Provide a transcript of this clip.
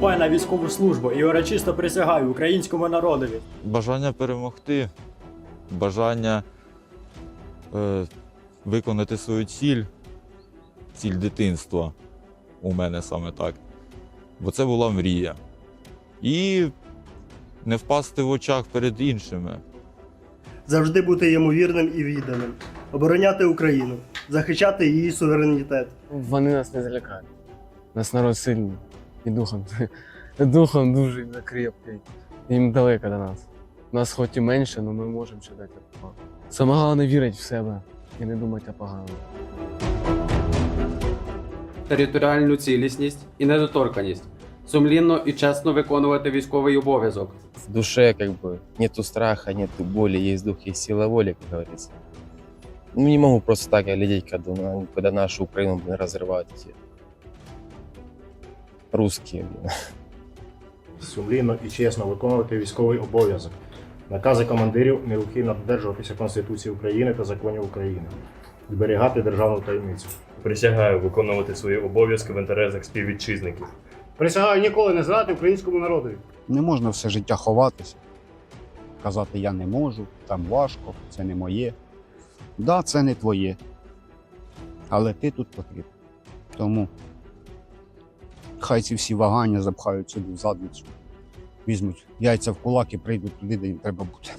вступаю на військову службу і урочисто присягаю українському народові. Бажання перемогти, бажання е, виконати свою ціль, ціль дитинства у мене саме так. Бо це була мрія. І не впасти в очах перед іншими. завжди бути йому вірним і відданим, обороняти Україну, захищати її суверенітет. Вони нас не залякають. Нас народ сильний і духом. Духом дуже крепкий. Їм далеко до нас. Нас хоч і менше, але ми можемо ще дати допомогу. Саме головне вірити в себе і не думати о поганому. територіальну цілісність і недоторканість, сумлінно і чесно виконувати військовий обов'язок, в душе как бы нету страха, нету боли, есть дух, есть сила воли, как говорится. Ну, не могу просто так глядеть, когда, на- когда нашу Украину блин, разрывают эти русские. Блин. сумлінно і чесно виконувати військовий обов'язок, накази командирів необхідно додержуватися Конституції України та законів України, зберігати державну таємницю. Присягаю виконувати свої обов'язки в інтересах співвітчизників. Присягаю ніколи не зрадити українському народу. Не можна все життя ховатися, казати я не можу, там важко, це не моє. Да, це не твоє. Але ти тут потрібен. Тому хай ці всі вагання запхають собі в задницю, візьмуть яйця в кулак і прийдуть туди, де їм треба бути.